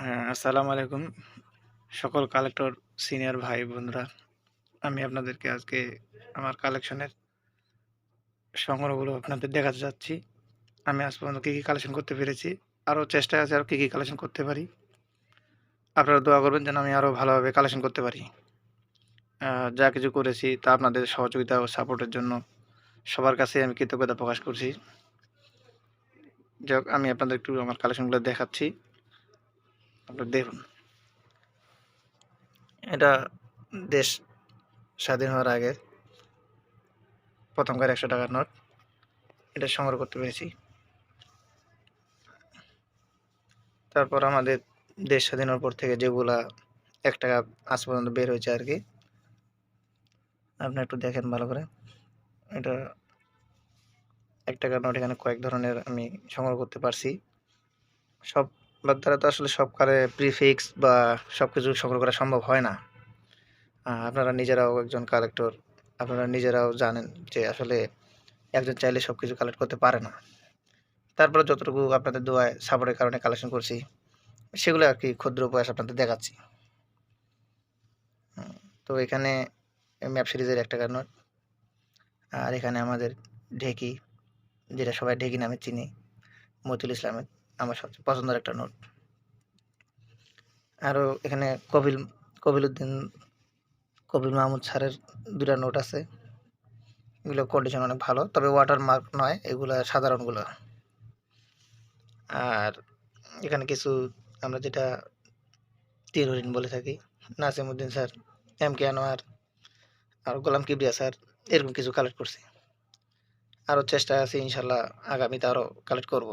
হ্যাঁ, আসসালামু আলাইকুম। সকল কালেক্টর সিনিয়র ভাই বন্ধুরা আমি আপনাদেরকে আজকে আমার কালেকশনের সংগ্রহগুলো আপনাদের দেখাতে যাচ্ছি। আমি আজ পর্যন্ত কী কী কালেকশন করতে পেরেছি আরও চেষ্টা আছে আরও কী কী কালেকশন করতে পারি। আপনারা দোয়া করবেন যেন আমি আরও ভালোভাবে কালেকশন করতে পারি। যা কিছু করেছি তা আপনাদের সহযোগিতা ও সাপোর্টের জন্য সবার কাছে আমি কৃতজ্ঞতা প্রকাশ করছি। যাক আমি আপনাদের একটু আমার কালেকশনগুলো দেখাচ্ছি। আপনারা দেখুন। এটা দেশ স্বাধীন হওয়ার আগে প্রথমকার একশো টাকার নোট। এটা সংগ্রহ করতে পেরেছি। তারপর আমাদের দেশ স্বাধীন হওয়ার পর থেকে যেগুলা এক টাকা আজ পর্যন্ত বের হয়েছে আর কি। আপনি একটু দেখেন ভালো করে। এটা এক টাকার নোট এখানে কয়েক ধরনের আমি সংগ্রহ করতে পারছি। সব বাদ দ্বারা তো আসলে সব কারে প্রিফিক্স বা সব কিছু সংগ্রহ করা সম্ভব হয় না। আপনারা নিজেরাও একজন কালেক্টর আপনারা নিজেরাও জানেন যে আসলে একজন চাইলে সব কিছু কালেক্ট করতে পারে না। তারপরে যতটুকু আপনাদের দোয়ায় সাপোর্টের কারণে কালেকশন করছি, সেগুলো আর কি ক্ষুদ্র প্রয়াস আপনাদের দেখাচ্ছি। তো এখানে ম্যাপ সিরিজের একটা নোট আর এখানে আমাদের ঢেকি, যেটা সবাই ঢেকি নামে চিনি, মতিউল ইসলামের। আমার সবচেয়ে পছন্দের একটা নোট। আরও এখানে কপিল কপিল উদ্দিন কপিল মাহমুদ স্যারের দুটা নোট আছে। এগুলো কন্ডিশন অনেক ভালো, তবে ওয়াটার মার্ক নয়, এগুলো সাধারণগুলো। আর এখানে কিছু আমরা যেটা তীর হরিণ বলে থাকি Nasimuddin sir, M K Anwar, আর গোলাম কিবরিয়া স্যার, এরকম কিছু কালেক্ট করছি। আরও চেষ্টা আছে, ইনশাল্লাহ আগামীতে আরও কালেক্ট করব।